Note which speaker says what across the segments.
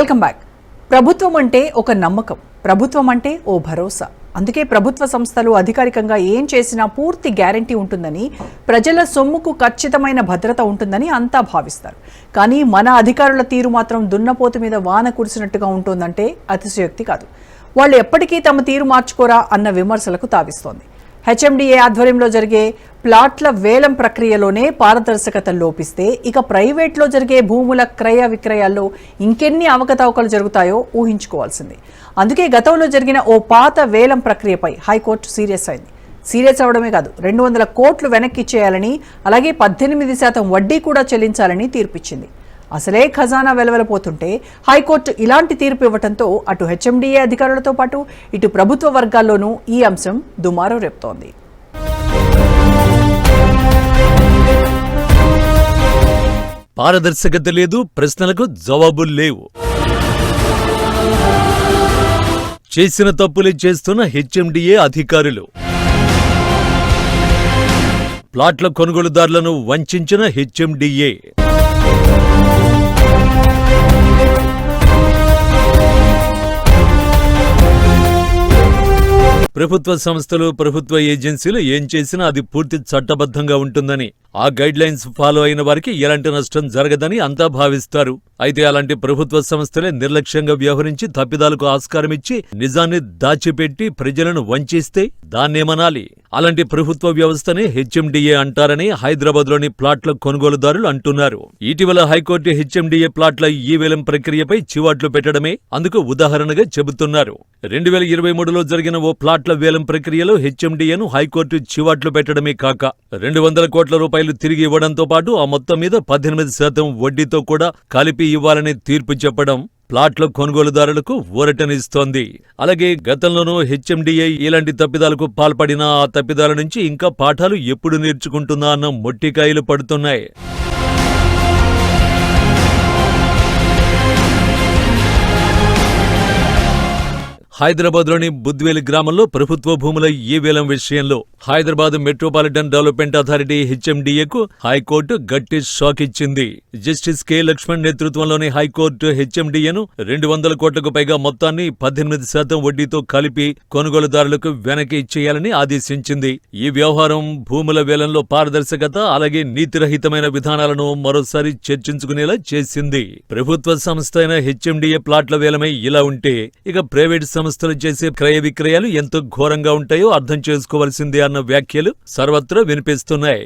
Speaker 1: Welcome back ప్రభుత్వం అంటే ఒక నమ్మకం. ప్రభుత్వం అంటే ఓ భరోసా. అందుకే ప్రభుత్వ సంస్థలు అధికారికంగా ఏం చేసినా పూర్తి గ్యారంటీ ఉంటుందని ప్రజల సొమ్ముకు ఖచ్చితమైన భద్రత ఉంటుందని అంతా భావిస్తారు. కానీ మన అధికారుల తీరు మాత్రం దున్నపోతు మీద వాన కురిసినట్టుగా ఉంటుందంటే అతిశయోక్తి కాదు. వాళ్ళు ఎప్పటికీ తమ తీరు మార్చుకోరా అన్న విమర్శలకు తావిస్తోంది. హెచ్ఎండిఏ ఆధ్వర్యంలో జరిగే ప్లాట్ల వేలం ప్రక్రియలోనే పారదర్శకత లోపిస్తే ఇక ప్రైవేట్లో జరిగే భూముల క్రయ విక్రయాల్లో ఇంకెన్ని అవకతవకలు జరుగుతాయో ఊహించుకోవాల్సింది. అందుకే గతంలో జరిగిన ఓ పాత వేలం ప్రక్రియపై హైకోర్టు సీరియస్ అయింది. సీరియస్ అవడమే కాదు రెండు వందల కోట్లు వెనక్కి చేయాలని అలాగే పద్దెనిమిది శాతం వడ్డీ కూడా చెల్లించాలని తీర్పిచ్చింది. అసలే ఖజానా వెలవెలపోతుంటే హైకోర్టు ఇలాంటి తీర్పు ఇవ్వడంతో అటు హెచ్ఎండిఏ అధికారులతో పాటు ఇటు ప్రభుత్వ వర్గాల్లోనూ ఈ అంశం దుమారం రేపుతోంది.
Speaker 2: పారదర్శకత లేదు ప్రశ్నలకు జవాబులు లేవు. చేసిన తప్పులే చేస్తున్న హెచ్ఎండిఏ అధికారులు. ప్లాట్ల కొనుగోలుదారులను వంచిన హెచ్ఎండిఏ. ప్రభుత్వ సంస్థలు ప్రభుత్వ ఏజెన్సీలు ఏం చేసినా అది పూర్తి చట్టబద్ధంగా ఉంటుందని ఆ గైడ్లైన్స్ ఫాలో అయిన వారికి ఎలాంటి నష్టం జరగదని అంతా భావిస్తారు. అయితే అలాంటి ప్రభుత్వ సంస్థలే నిర్లక్ష్యంగా వ్యవహరించి తప్పిదాలకు ఆస్కారమిచ్చి నిజాన్ని దాచిపెట్టి ప్రజలను వంచిస్తే దాన్నేమనాలి అలాంటి ప్రభుత్వ వ్యవస్థనే హెచ్ఎండిఏ అంటారని హైదరాబాద్లోని ప్లాట్ల కొనుగోలుదారులు అంటున్నారు. ఇటీవల హైకోర్టు హెచ్ఎండిఏ ప్లాట్ల ఈ వేలం ప్రక్రియపై చివాట్లు పెట్టడమే అందుకు ఉదాహరణగా చెబుతున్నారు. రెండు వేల ఇరవై మూడులో జరిగిన ఓ ప్లాట్ల వేలం ప్రక్రియలో హెచ్ఎండిఏను హైకోర్టు చివాట్లు పెట్టడమే కాక రెండు వందల కోట్ల రూపాయలు తిరిగి ఇవ్వడంతో పాటు ఆ మొత్తం మీద పద్దెనిమిది శాతం వడ్డీతో కూడా కలిపి ఇవ్వాలని తీర్పు చెప్పడం ప్లాట్ల కొనుగోలుదారులకు ఊరటనిస్తోంది. అలాగే గతంలోనూ హెచ్ఎండిఏ ఇలాంటి తప్పిదాలకు పాల్పడిన ఆ తప్పిదాల నుంచి ఇంకా పాఠాలు ఎప్పుడు నేర్చుకుంటుందా అన్న మొట్టికాయలు పడుతున్నాయి. హైదరాబాద్లోని బుద్వేలి గ్రామంలో ప్రభుత్వ భూముల ఈ వేలం విషయంలో హైదరాబాద్ మెట్రోపాలిటన్ డెవలప్మెంట్ అథారిటీ హెచ్ఎండిఏకు హైకోర్టు గట్టి షాక్ ఇచ్చింది జస్టిస్ కె. లక్ష్మణ్ నేతృత్వంలోని హైకోర్టు హెచ్ఎండిఏను రెండు వందల కోట్లకు పైగా మొత్తాన్ని పద్దెనిమిది శాతం వడ్డీతో కలిపి కొనుగోలుదారులకు వెనక్కి ఇచ్చేయాలని ఆదేశించింది. ఈ వ్యవహారం భూముల వేలంలో పారదర్శకత అలాగే నీతిరహితమైన విధానాలను మరోసారి చర్చించుకునేలా చేసింది. ప్రభుత్వ సంస్థ అయిన హెచ్ఎండిఏ ప్లాట్ల వేలమై ఇలా ఉంటే ఇక ప్రైవేట్ సంస్థలు చేసే క్రయ విక్రయాలు ఎంత ఘోరంగా ఉంటాయో అర్థం చేసుకోవాల్సిందే అన్న వ్యాఖ్యలు సర్వత్రా వినిపిస్తున్నాయి.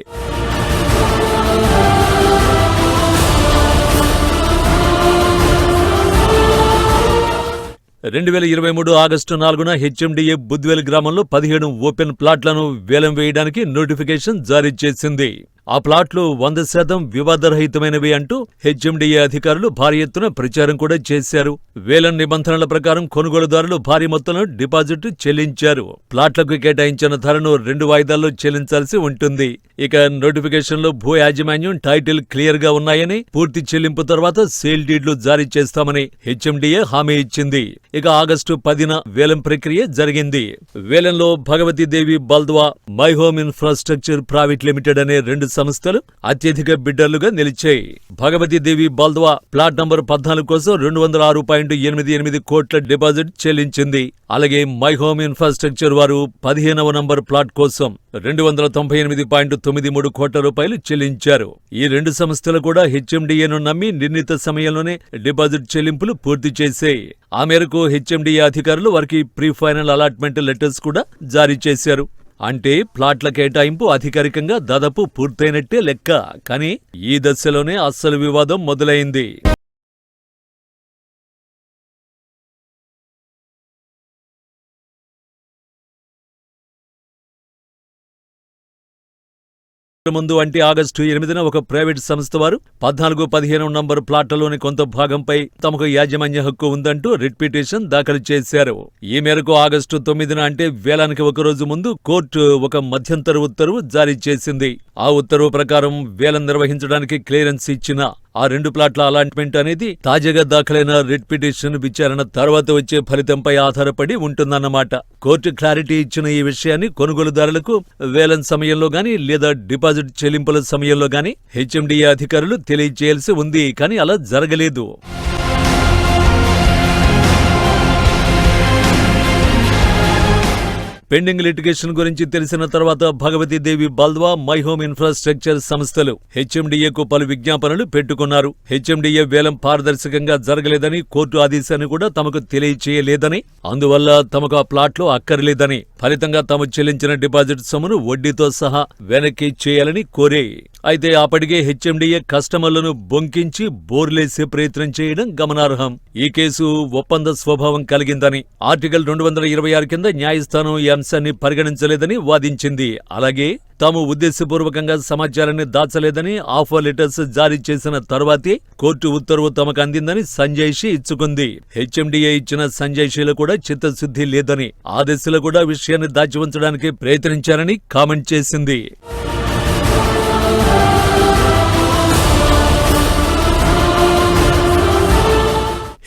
Speaker 2: రెండు వేల ఇరవై మూడు ఆగస్టు నాలుగున హెచ్ఎండిఏ బుద్వేల్ గ్రామంలో పదిహేడు ఓపెన్ ప్లాట్లను వేలం వేయడానికి నోటిఫికేషన్ జారీ చేసింది. ఆ ప్లాట్లు వంద శాతం వివాదరహితమైనవి అంటూ హెచ్ఎండిఏ అధికారులు భారీ ఎత్తున ప్రచారం కూడా చేశారు. వేలం నిబంధనల ప్రకారం కొనుగోలుదారులు భారీ మొత్తంలో డిపాజిట్ చెల్లించారు. ప్లాట్లకు కేటాయించిన ధరను రెండు వాయిదాల్లో చెల్లించాల్సి ఉంటుంది. ఇక నోటిఫికేషన్లో భూ యాజమాన్యం టైటిల్ క్లియర్గా ఉన్నాయని పూర్తి చెల్లింపు తర్వాత సేల్ డీడ్లు జారీ చేస్తామని హెచ్ఎండిఏ హామీ ఇచ్చింది. ఇక ఆగస్టు పదిన వేలం ప్రక్రియ జరిగింది. వేలంలో Bhagavatidevi Baldwa my home infrastructure private limited అనే రెండు సంస్థలు అత్యధిక బిడ్డర్లుగా నిలిచాయి. భగవతి దేవి బాల్ద్వా ప్లాట్ నంబర్ పద్నాలుగు కోసం రెండు వందల ఆరు పాయింట్ ఎనిమిది ఎనిమిది కోట్ల డిపాజిట్ చెల్లించింది. అలాగే మై హోమ్ ఇన్ఫ్రాస్ట్రక్చర్ వారు పదిహేనవ నంబర్ ప్లాట్ కోసం రెండు వందల తొంభై ఎనిమిది పాయింట్ తొమ్మిది మూడు కోట్ల రూపాయలు చెల్లించారు. ఈ రెండు సంస్థలు కూడా హెచ్ఎండిఏను నమ్మి నిర్ణీత సమయంలోనే డిపాజిట్ చెల్లింపులు పూర్తి చేశాయి. ఆ మేరకు హెచ్ఎండిఏ అధికారులు వారికి ప్రీ ఫైనల్ అలాట్మెంట్ లెటర్స్ కూడా జారీ చేశారు. అంటే ప్లాట్ల కేటాయింపు అధికారికంగా దాదాపు పూర్తయినట్టే లెక్క. కానీ ఈ దశలోనే అస్సలు వివాదం మొదలైంది. ముందు అంటే ఆగస్టు ఎనిమిదిన ఒక ప్రైవేట్ సంస్థ వారు పద్నాలుగు పదిహేను నంబర్ ప్లాట్లలోని కొంత భాగంపై తమకు యాజమాన్య హక్కు ఉందంటూ రిట్ పిటిషన్ దాఖలు చేశారు. ఈ మేరకు ఆగస్టు తొమ్మిదిన అంటే వేలానికి ఒక రోజు ముందు కోర్టు ఒక మధ్యంతర ఉత్తర్వు జారీ చేసింది. ఆ ఉత్తర్వు ప్రకారం వేలం నిర్వహించడానికి క్లియరెన్స్ ఇచ్చిన ఆ రెండు ప్లాట్ల అలాట్మెంట్ అనేది తాజాగా దాఖలైన రిట్ పిటిషన్ విచారణ తర్వాత వచ్చే ఫలితంపై ఆధారపడి ఉంటుందన్నమాట. కోర్టు క్లారిటీ ఇచ్చిన ఈ విషయాన్ని కొనుగోలుదారులకు వేలం సమయంలో గాని లేదా డిపాజిట్ చెల్లింపుల సమయంలో గాని హెచ్ఎండిఏ అధికారులు తెలియజేయాల్సి ఉంది కానీ అలా జరగలేదు. పెండింగ్ లిటిగేషన్ గురించి తెలిసిన తర్వాత Bhagavatidevi Baldwa my home infrastructure సంస్థలు హెచ్ఎండిఏకు పలు విజ్ఞాపనలు పెట్టుకున్నారు. హెచ్ఎండిఏ వేలం పారదర్శకంగా జరగలేదని కోర్టు ఆదేశాన్ని కూడా తమకు తెలియచేయలేదని అందువల్ల తమకు ఆ ప్లాట్లు అక్కర్లేదని ఫలితంగా తాము చెల్లించిన డిపాజిట్ సొమ్మును వడ్డీతో సహా వెనక్కి చేయాలని కోరే అయితే అప్పటికే హెచ్ఎండిఏ కస్టమర్లను బొంకించి బోర్లేసే ప్రయత్నం చేయడం గమనార్హం. ఈ కేసు ఒప్పంద స్వభావం కలిగిందని ఆర్టికల్ రెండు వందల ఇరవై ఆరు కింద న్యాయస్థానం ఈ అంశాన్ని పరిగణించలేదని వాదించింది. అలాగే తాము ఉద్దేశపూర్వకంగా సమాచారాన్ని దాచలేదని ఆఫర్ లెటర్స్ జారీ చేసిన తర్వాతే కోర్టు ఉత్తర్వు తమకు అందిందని సంజయ్షి ఇచ్చుకుంది. హెచ్ఎండిఏ ఇచ్చిన సంజయ్ కూడా చిత్తశుద్ధి లేదని ఆ దిశలో కూడా విషయాన్ని దాచి ఉంచడానికి ప్రయత్నించారని కామెంట్ చేసింది.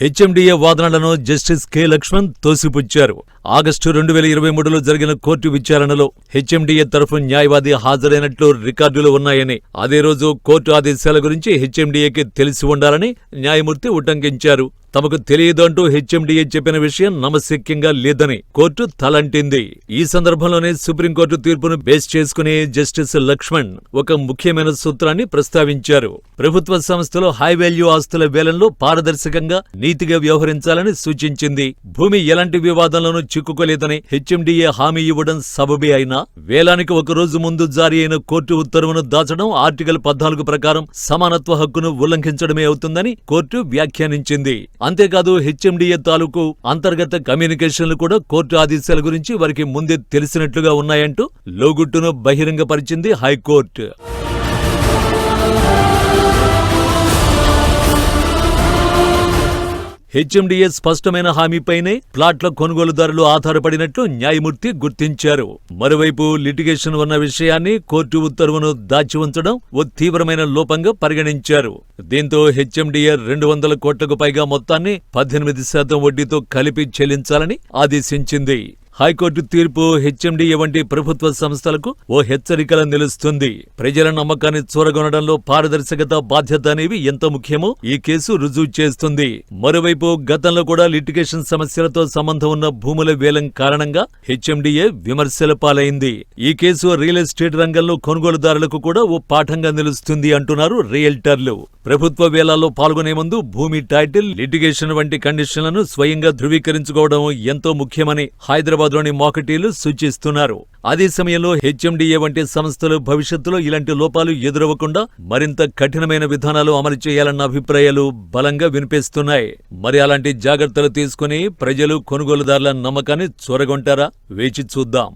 Speaker 2: హెచ్ఎండిఏ వాదనలను జస్టిస్ కె. లక్ష్మణ్ తోసిపుచ్చారు. ఆగస్టు రెండు వేల ఇరవై మూడులో జరిగిన కోర్టు విచారణలో హెచ్ఎండిఏ తరఫు న్యాయవాది హాజరైనట్లు రికార్డులు ఉన్నాయని అదే రోజు కోర్టు ఆదేశాల గురించి హెచ్ఎండిఏకి తెలిసి ఉండాలని న్యాయమూర్తి ఉటంకించారు. తమకు తెలియదంటూ హెచ్ఎండిఏ చెప్పిన విషయం నమశక్యంగా లేదని కోర్టు తలంటింది. ఈ సందర్భంలోనే సుప్రీంకోర్టు తీర్పును బేస్ చేసుకుని జస్టిస్ లక్ష్మణ్ ఒక ముఖ్యమైన సూత్రాన్ని ప్రస్తావించారు. ప్రభుత్వ సంస్థలో హై వాల్యూ ఆస్తుల వేలంలో పారదర్శకంగా నీతిగా వ్యవహరించాలని సూచించింది. భూమి ఎలాంటి వివాదంలోనూ చిక్కుకోలేదని హెచ్ఎండిఏ హామీ ఇవ్వడం సబబే అయినా వేలానికి ఒక రోజు ముందు జారీ అయిన కోర్టు ఉత్తర్వును దాచడం ఆర్టికల్ పద్నాలుగు ప్రకారం సమానత్వ హక్కును ఉల్లంఘించడమే అవుతుందని కోర్టు వ్యాఖ్యానించింది. అంతేకాదు హెచ్ఎండిఏ తాలూకు అంతర్గత కమ్యూనికేషన్లు కూడా కోర్టు ఆదేశాల గురించి వారికి ముందే తెలిసినట్లుగా ఉన్నాయంటూ లోగుట్టును బహిరంగపరిచింది హైకోర్టు. హెచ్ఎండిఏ స్పష్టమైన హామీపైనే ప్లాట్ల కొనుగోలుదారులు ఆధారపడినట్లు న్యాయమూర్తి గుర్తించారు. మరోవైపు లిటిగేషన్ ఉన్న విషయాన్ని కోర్టు ఉత్తర్వును దాచి ఉంచడం ఓ తీవ్రమైన లోపంగా పరిగణించారు. దీంతో హెచ్ఎండిఏ రెండు వందల కోట్లకు పైగా మొత్తాన్ని పద్దెనిమిది శాతం వడ్డీతో కలిపి చెల్లించాలని ఆదేశించింది. హైకోర్టు తీర్పు హెచ్ఎండిఏ వంటి ప్రభుత్వ సంస్థలకు ఓ హెచ్చరికలా నిలుస్తుంది. ప్రజల నమ్మకాన్ని చూరగొనడంలో పారదర్శకత బాధ్యత అనేవి ఎంత ముఖ్యమో ఈ కేసు రుజువు చేస్తుంది. మరోవైపు గతంలో కూడా లిటిగేషన్ సమస్యలతో సంబంధం ఉన్న భూముల వేలం కారణంగా హెచ్ఎండిఏ విమర్శల పాలైంది. ఈ కేసు రియల్ ఎస్టేట్ రంగంలో కొనుగోలుదారులకు కూడా ఓ పాఠంగా నిలుస్తుంది అంటున్నారు రియల్టర్లు. ప్రభుత్వ వేలాల్లో పాల్గొనే ముందు భూమి టైటిల్ లిటిగేషన్ వంటి కండిషన్లను స్వయంగా ధృవీకరించుకోవడం ఎంతో ముఖ్యమని హైదరాబాద్ హైదరాబాద్లోని మాకటీలు సూచిస్తున్నారు. అదే సమయంలో హెచ్ఎండిఏ వంటి సంస్థలు భవిష్యత్తులో ఇలాంటి లోపాలు ఎదురవ్వకుండా మరింత కఠినమైన విధానాలు అమలు చేయాలన్న అభిప్రాయాలు బలంగా వినిపిస్తున్నాయి. మరి అలాంటి జాగ్రత్తలు తీసుకుని ప్రజలు కొనుగోలుదారుల నమ్మకాన్ని చూరగొంటారా? వేచి చూద్దాం.